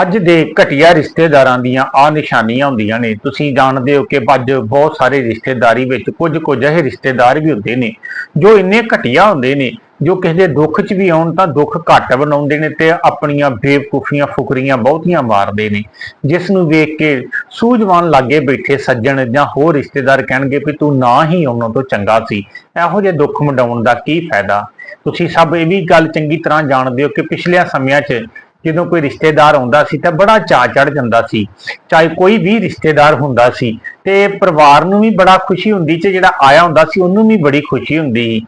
ਅੱਜ ਦੇ ਘਟੀਆ ਰਿਸ਼ਤੇਦਾਰਾਂ ਦੀਆਂ ਆ ਨਿਸ਼ਾਨੀਆਂ ਹੁੰਦੀਆਂ ਨੇ। ਤੁਸੀਂ ਜਾਣਦੇ ਹੋ ਕਿ ਅੱਜ ਬਹੁਤ ਸਾਰੇ ਰਿਸ਼ਤੇਦਾਰੀ ਵਿੱਚ ਕੁਝ ਕੁ ਅਜਿਹੇ ਰਿਸ਼ਤੇਦਾਰ ਵੀ ਹੁੰਦੇ ਨੇ, ਜੋ ਇੰਨੇ ਘਟੀਆ ਹੁੰਦੇ ਨੇ, ਜੋ ਕਿਸੇ ਦੇ ਦੁੱਖ 'ਚ ਵੀ ਆਉਣ ਤਾਂ ਦੁੱਖ ਘੱਟ ਬਣਾਉਂਦੇ ਨੇ ਤੇ ਆਪਣੀਆਂ ਬੇਵਕੂਫੀਆਂ, ਫੁਕਰੀਆਂ ਬਹੁਤੀਆਂ ਮਾਰਦੇ ਨੇ। ਜਿਸ ਨੂੰ ਵੇਖ ਕੇ ਸੂਝਵਾਨ ਲਾਗੇ ਬੈਠੇ ਸੱਜਣ ਜਾਂ ਹੋਰ ਰਿਸ਼ਤੇਦਾਰ ਕਹਿਣਗੇ ਵੀ ਤੂੰ ਨਾ ਹੀ ਉਹਨਾਂ ਤੋਂ ਚੰਗਾ ਸੀ, ਇਹੋ ਜਿਹੇ ਦੁੱਖ ਮਡਾਉਣ ਦਾ ਕੀ ਫਾਇਦਾ? ਤੁਸੀਂ ਸਭ ਇਹ ਵੀ ਗੱਲ ਚੰਗੀ ਤਰ੍ਹਾਂ ਜਾਣਦੇ ਹੋ ਕਿ ਪਿਛਲੇ ਸਮਿਆਂ 'ਚ ਜਦੋਂ ਕੋਈ ਰਿਸ਼ਤੇਦਾਰ ਆਉਂਦਾ ਸੀ ਤਾਂ ਬੜਾ ਚਾਅ ਚੜ ਜਾਂਦਾ ਸੀ। ਚਾਹੇ ਕੋਈ ਵੀ ਰਿਸ਼ਤੇਦਾਰ ਹੁੰਦਾ ਸੀ ਤੇ ਪਰਿਵਾਰ ਨੂੰ ਵੀ ਬੜਾ ਖੁਸ਼ੀ ਹੁੰਦੀ ਤੇ ਜਿਹੜਾ ਆਇਆ ਹੁੰਦਾ ਸੀ ਉਹਨੂੰ ਵੀ ਬੜੀ ਖੁਸ਼ੀ ਹੁੰਦੀ ਸੀ।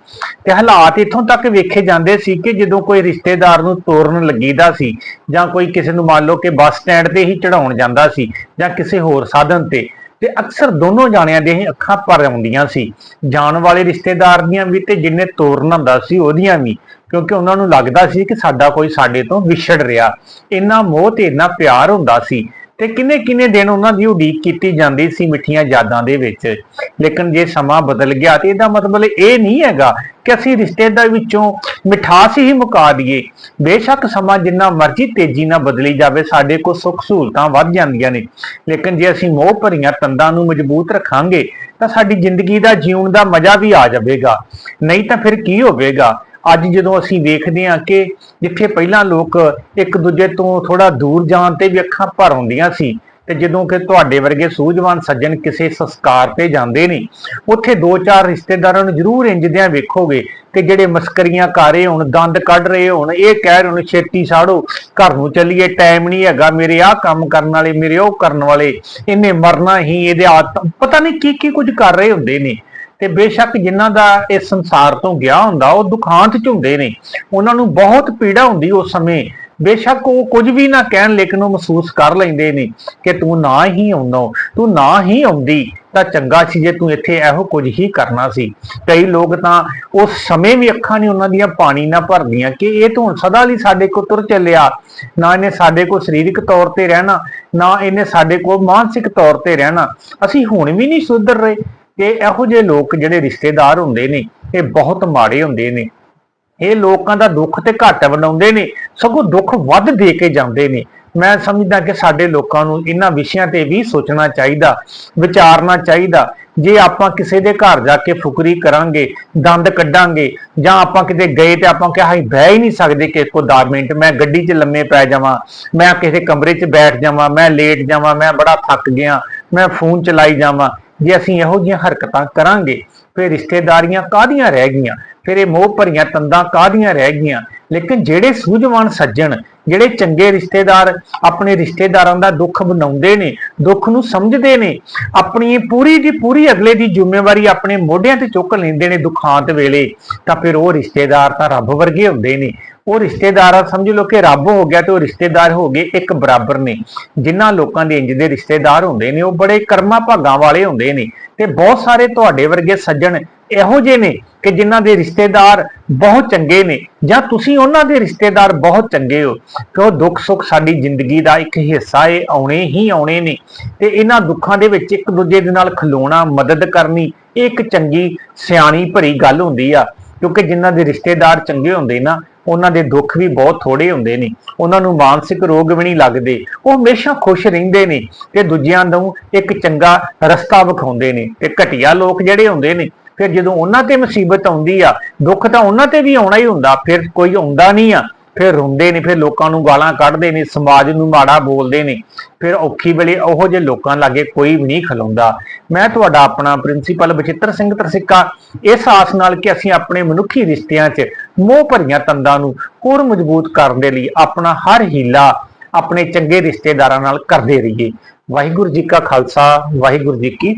ਤੇ ਹਾਲਾਤ ਇੱਥੋਂ ਤੱਕ ਵੇਖੇ ਜਾਂਦੇ ਸੀ ਕਿ ਜਦੋਂ ਕੋਈ ਰਿਸ਼ਤੇਦਾਰ ਨੂੰ ਤੋਰਨ ਲੱਗੀਦਾ ਸੀ ਜਾਂ ਕੋਈ ਕਿਸੇ ਨੂੰ ਮੰਨ ਲਓ ਕਿ ਬੱਸ ਸਟੈਂਡ ਤੇ ਹੀ ਚੜਾਉਣ ਜਾਂਦਾ ਸੀ ਜਾਂ ਕਿਸੇ ਹੋਰ ਸਾਧਨ ਤੇ ਤੇ ਅਕਸਰ ਦੋਨੋਂ ਜਾਣਿਆਂ ਦੀਆਂ ਹੀ ਅੱਖਾਂ ਭਰ ਆਉਂਦੀਆਂ ਸੀ। ਜਾਣ ਵਾਲੇ ਰਿਸ਼ਤੇਦਾਰ ਦੀਆਂ ਵੀ ਤੇ ਜਿੰਨੇ ਤੋਰਨ ਹੁੰਦਾ ਸੀ ਉਹਦੀਆਂ ਵੀ, ਕਿਉਂਕਿ ਉਹਨਾਂ ਨੂੰ ਲੱਗਦਾ ਸੀ ਕਿ ਸਾਡਾ ਕੋਈ ਸਾਡੇ ਤੋਂ ਵਿਛੜ ਰਿਹਾ। ਇੰਨਾ ਮੋਹ ਤੇ ਇੰਨਾ ਪਿਆਰ ਹੁੰਦਾ ਸੀ। ਤੇ ਕਿੰਨੇ ਕਿੰਨੇ ਦਿਨ ਉਹਨਾਂ ਦੀ ਉਡੀਕ ਕੀਤੀ ਜਾਂਦੀ ਸੀ ਮਿੱਠੀਆਂ ਯਾਦਾਂ ਦੇ ਵਿੱਚ? ਲੇਕਿਨ ਜੇ ਸਮਾਂ ਬਦਲ ਗਿਆ ਤੇ ਇਹਦਾ ਮਤਲਬ ਇਹ ਨਹੀਂ ਹੈਗਾ ਕਿ ਅਸੀਂ ਰਿਸ਼ਤੇਦਾਰ ਵਿੱਚੋਂ ਮਿਠਾਸ ਹੀ ਮੁਕਾ ਦਈਏ। ਬੇਸ਼ੱਕ ਸਮਾਂ ਜਿੰਨਾ ਮਰਜ਼ੀ ਤੇਜ਼ੀ ਨਾਲ ਬਦਲੀ ਜਾਵੇ, ਸਾਡੇ ਕੋਲ ਸੁੱਖ ਸਹੂਲਤਾਂ ਵੱਧ ਜਾਂਦੀਆਂ ਨੇ। ਲੇਕਿਨ ਜੇ ਅਸੀਂ ਮੋਹ ਭਰੀਆਂ ਤੰਦਾਂ ਨੂੰ ਮਜ਼ਬੂਤ ਰੱਖਾਂਗੇ, ਤਾਂ ਸਾਡੀ ਜ਼ਿੰਦਗੀ ਦਾ ਜੀਉਣ ਦਾ ਮਜ਼ਾ ਵੀ ਆ ਜਾਵੇਗਾ। ਨਹੀਂ ਤਾਂ ਫਿਰ ਕੀ ਹੋਵੇਗਾ? ਅੱਜ ਜਦੋਂ ਅਸੀਂ ਵੇਖਦੇ ਹਾਂ ਕਿ ਜਿੱਥੇ ਪਹਿਲਾਂ ਲੋਕ ਇੱਕ ਦੂਜੇ ਤੋਂ ਥੋੜਾ ਦੂਰ ਜਾਣ ਤੇ ਵੀ ਅੱਖਾਂ ਭਰ ਆਉਂਦੀਆਂ ਸੀ ਤੇ ਜਦੋਂ ਕਿ ਤੁਹਾਡੇ ਵਰਗੇ ਸੂਝਵਾਨ ਸੱਜਣ ਕਿਸੇ ਸੰਸਕਾਰ ਤੇ ਜਾਂਦੇ ਨੇ, ਉੱਥੇ ਦੋ ਚਾਰ ਰਿਸ਼ਤੇਦਾਰਾਂ ਨੂੰ ਜ਼ਰੂਰ ਇੰਜਦਿਆਂ ਵੇਖੋਗੇ ਕਿ ਜਿਹੜੇ ਮਸਕਰੀਆਂ ਕਰ ਰਹੇ ਹੋਣ, ਦੰਦ ਕੱਢ ਰਹੇ ਹੋਣ, ਇਹ ਕਹਿ ਰਹੇ ਹੋਣ, ਛੇਤੀ ਸਾੜੋ, ਘਰ ਨੂੰ ਚੱਲੀਏ, ਟਾਈਮ ਨਹੀਂ ਹੈਗਾ, ਮੇਰੇ ਆਹ ਕੰਮ ਕਰਨ ਵਾਲੇ, ਮੇਰੇ ਉਹ ਕਰਨ ਵਾਲੇ ਇਹਨੇ ਮਰਨਾ ਹੀ, ਇਹਦੇ ਆਤ, ਪਤਾ ਨਹੀਂ ਕੀ ਕੀ ਕੁਝ ਕਰ ਰਹੇ ਹੁੰਦੇ ਨੇ। ਤੇ ਬੇਸ਼ੱਕ ਜਿਨ੍ਹਾਂ ਦਾ ਇਸ ਸੰਸਾਰ ਤੋਂ ਗਿਆ ਹੁੰਦਾ, ਉਹ ਦੁਖਾਂਤ ਚ ਹੁੰਦੇ ਨੇ। ਉਹਨਾਂ ਨੂੰ ਬਹੁਤ ਪੀੜਾ ਹੁੰਦੀ ਉਸ ਸਮੇਂ। ਬੇਸ਼ੱਕ ਉਹ ਕੁਝ ਵੀ ਨਾ ਕਹਿਣ, ਲੇਕਿਨ ਉਹ ਮਹਿਸੂਸ ਕਰ ਲੈਂਦੇ ਨੇ ਕਿ ਤੂੰ ਨਾ ਹੀ ਆਉਂਦਾ, ਤੂੰ ਨਾ ਹੀ ਆਉਂਦੀ, ਤਾਂ ਚੰਗਾ ਸੀ ਜੇ ਤੂੰ ਇੱਥੇ ਇਹੋ ਕੁਝ ਹੀ ਕਰਨਾ ਸੀ। ਕਈ ਲੋਕ ਤਾਂ ਉਸ ਸਮੇਂ ਵੀ ਅੱਖਾਂ ਨਹੀਂ ਉਹਨਾਂ ਦੀਆਂ ਪਾਣੀ ਨਾ ਭਰਦੀਆਂ ਕਿ ਇਹ ਤੂੰ ਸਦਾ ਲਈ ਸਾਡੇ ਕੋਲ ਤੁਰ ਚੱਲਿਆ। ਨਾ ਇਹਨੇ ਸਾਡੇ ਕੋਲ ਸਰੀਰਕ ਤੌਰ ਤੇ ਰਹਿਣਾ, ਨਾ ਇਹਨੇ ਸਾਡੇ ਕੋਲ ਮਾਨਸਿਕ ਤੌਰ ਤੇ ਰਹਿਣਾ। ਅਸੀਂ ਹੁਣ ਵੀ ਨਹੀਂ ਸੁਧਰ ਰਹੇ। ਕਿ ਇਹੋ ਜਿਹੇ ਲੋਕ ਜਿਹੜੇ ਰਿਸ਼ਤੇਦਾਰ ਹੁੰਦੇ ਨੇ, ਇਹ ਬਹੁਤ ਮਾੜੇ ਹੁੰਦੇ ਨੇ। ਇਹ ਲੋਕਾਂ ਦਾ ਦੁੱਖ ਤੇ ਘੱਟ ਬਣਾਉਂਦੇ ਨੇ, ਸਗੋਂ ਦੁੱਖ ਵੱਧ ਦੇ ਕੇ ਜਾਂਦੇ ਨੇ। ਮੈਂ ਸਮਝਦਾ ਕਿ ਸਾਡੇ ਲੋਕਾਂ ਨੂੰ ਇਹਨਾਂ ਵਿਸ਼ਿਆਂ ਤੇ ਵੀ ਸੋਚਣਾ ਚਾਹੀਦਾ, ਵਿਚਾਰਨਾ ਚਾਹੀਦਾ। ਜੇ ਆਪਾਂ ਕਿਸੇ ਦੇ ਘਰ ਜਾ ਕੇ ਫੁਕਰੀ ਕਰਾਂਗੇ, ਦੰਦ ਕੱਢਾਂਗੇ, ਜਾਂ ਆਪਾਂ ਕਿਤੇ ਗਏ ਤੇ ਆਪਾਂ ਕਿਹਾ ਬਹਿ ਹੀ ਨਹੀਂ ਸਕਦੇ ਕਿ ਕੋ 10 ਮਿੰਟ, ਮੈਂ ਗੱਡੀ 'ਚ ਲੰਮੇ ਪੈ ਜਾਵਾਂ, ਮੈਂ ਕਿਸੇ ਕਮਰੇ 'ਚ ਬੈਠ ਜਾਵਾਂ, ਮੈਂ ਲੇਟ ਜਾਵਾਂ, ਮੈਂ ਬੜਾ ਥੱਕ ਗਿਆ, ਮੈਂ ਫੋਨ ਚਲਾਈ ਜਾਵਾਂ। ਜੇ ਅਸੀਂ ਇਹੋ ਜਿਹੀਆਂ ਹਰਕਤਾਂ ਕਰਾਂਗੇ, ਫਿਰ ਰਿਸ਼ਤੇਦਾਰੀਆਂ ਕਾਹਦੀਆਂ ਰਹਿ ਗਈਆਂ? ਫਿਰ ਇਹ ਮੋਹ ਭਰੀਆਂ ਤੰਦਾਂ ਕਾਹਦੀਆਂ ਰਹਿ ਗਈਆਂ? ਲੇਕਿਨ ਜਿਹੜੇ ਸੂਝਵਾਨ ਸੱਜਣ ਜਿਹੜੇ ਚੰਗੇ ਰਿਸ਼ਤੇਦਾਰ ਆਪਣੇ ਰਿਸ਼ਤੇਦਾਰਾਂ ਦਾ ਦੁੱਖ ਬਣਾਉਂਦੇ ਨੇ, ਦੁੱਖ ਨੂੰ ਸਮਝਦੇ ਨੇ, ਆਪਣੀ ਪੂਰੀ ਦੀ ਪੂਰੀ ਅਗਲੇ ਦੀ ਜ਼ਿੰਮੇਵਾਰੀ ਆਪਣੇ ਮੋਢਿਆਂ ਤੇ ਚੁੱਕ ਲੈਂਦੇ ਨੇ ਦੁਖਾਂਤ ਵੇਲੇ, ਤਾਂ ਫਿਰ ਉਹ ਰਿਸ਼ਤੇਦਾਰ ਤਾਂ ਰੱਬ ਵਰਗੇ ਹੁੰਦੇ ਨੇ। ਉਹ ਰਿਸ਼ਤੇਦਾਰ ਸਮਝ ਲਓ ਕਿ ਰੱਬ ਹੋ ਗਿਆ ਤੇ ਉਹ ਰਿਸ਼ਤੇਦਾਰ ਹੋ ਗਏ ਇੱਕ ਬਰਾਬਰ ਨੇ। ਜਿਨ੍ਹਾਂ ਲੋਕਾਂ ਦੇ ਇੰਜ ਦੇ ਰਿਸ਼ਤੇਦਾਰ ਹੁੰਦੇ ਨੇ, ਉਹ ਬੜੇ ਕਰਮਾ ਭਾਗਾਂ ਵਾਲੇ ਹੁੰਦੇ ਨੇ ਤੇ ਬਹੁਤ ਸਾਰੇ ਤੁਹਾਡੇ ਵਰਗੇ ਸੱਜਣ ਇਹੋ ਜਿਹੇ ਨੇ ਕਿ ਜਿਨ੍ਹਾਂ ਦੇ ਰਿਸ਼ਤੇਦਾਰ ਬਹੁਤ ਚੰਗੇ ਨੇ ਜਾਂ ਤੁਸੀਂ ਉਹਨਾਂ ਦੇ ਰਿਸ਼ਤੇਦਾਰ ਬਹੁਤ ਚੰਗੇ ਹੋ ਕਿ ਉਹ ਦੁੱਖ ਸੁੱਖ ਸਾਡੀ ਜ਼ਿੰਦਗੀ ਦਾ ਇੱਕ ਹਿੱਸਾ ਏ, ਆਉਣੇ ਹੀ ਆਉਣੇ ਨੇ। ਤੇ ਇਹਨਾਂ ਦੁੱਖਾਂ ਦੇ ਵਿੱਚ ਇੱਕ ਦੂਜੇ ਦੇ ਨਾਲ ਖਲੋਣਾ, ਮਦਦ ਕਰਨੀ, ਇਹ ਇੱਕ ਚੰਗੀ, ਸਿਆਣੀ, ਭਰੀ ਗੱਲ ਹੁੰਦੀ ਆ। ਕਿਉਂਕਿ ਜਿਨ੍ਹਾਂ ਦੇ ਰਿਸ਼ਤੇਦਾਰ ਚੰਗੇ ਹੁੰਦੇ ਨਾ, ਉਹਨਾਂ ਦੇ ਦੁੱਖ ਵੀ ਬਹੁਤ ਥੋੜੇ ਹੁੰਦੇ ਨੇ। ਉਹਨਾਂ ਨੂੰ ਮਾਨਸਿਕ ਰੋਗ ਵੀ ਨਹੀਂ ਲੱਗਦੇ। ਉਹ ਹਮੇਸ਼ਾ ਖੁਸ਼ ਰਹਿੰਦੇ ਨੇ ਤੇ ਦੂਜਿਆਂ ਨੂੰ ਇੱਕ ਚੰਗਾ ਰਸਤਾ ਵਿਖਾਉਂਦੇ ਨੇ। ਤੇ ਘਟੀਆ ਲੋਕ ਜਿਹੜੇ ਹੁੰਦੇ ਨੇ ਫਿਰ ਜਦੋਂ ਉਹਨਾਂ ਤੇ ਮੁਸੀਬਤ ਆਉਂਦੀ ਆ, ਦੁੱਖ ਤਾਂ ਉਹਨਾਂ ਤੇ ਵੀ ਆਉਣਾ ਹੀ ਹੁੰਦਾ, ਫਿਰ ਕੋਈ ਆਉਂਦਾ ਨਹੀਂ ਆ, ਫਿਰ ਰੋਂਦੇ ਨੇ, ਫਿਰ ਲੋਕਾਂ ਨੂੰ ਗਾਲਾਂ ਕੱਢਦੇ ਨੇ, ਸਮਾਜ ਨੂੰ ਮਾੜਾ ਬੋਲਦੇ ਨੇ, ਫਿਰ ਔਖੀ ਵੇਲੇ ਉਹੋ ਜਿਹੇ ਲੋਕਾਂ ਲਾਗੇ ਕੋਈ ਵੀ ਨਹੀਂ ਖਲੋਂਦਾ। ਮੈਂ ਤੁਹਾਡਾ ਆਪਣਾ ਪ੍ਰਿੰਸੀਪਲ ਬਚਿੱਤਰ ਸਿੰਘ ਤਰਸਿੱਕਾ, ਇਸ ਆਸ ਨਾਲ ਕਿ ਅਸੀਂ ਆਪਣੇ ਮਨੁੱਖੀ ਰਿਸ਼ਤਿਆਂ 'ਚ ਮੋਹ ਭਰੀਆਂ ਤੰਦਾਂ ਨੂੰ ਹੋਰ ਮਜ਼ਬੂਤ ਕਰਨ ਦੇ ਲਈ ਆਪਣਾ ਹਰ ਹੀਲਾ ਆਪਣੇ ਚੰਗੇ ਰਿਸ਼ਤੇਦਾਰਾਂ ਨਾਲ ਕਰਦੇ ਰਹੀਏ। ਵਾਹਿਗੁਰੂ ਜੀ ਕਾ ਖਾਲਸਾ, ਵਾਹਿਗੁਰੂ ਜੀ ਕੀ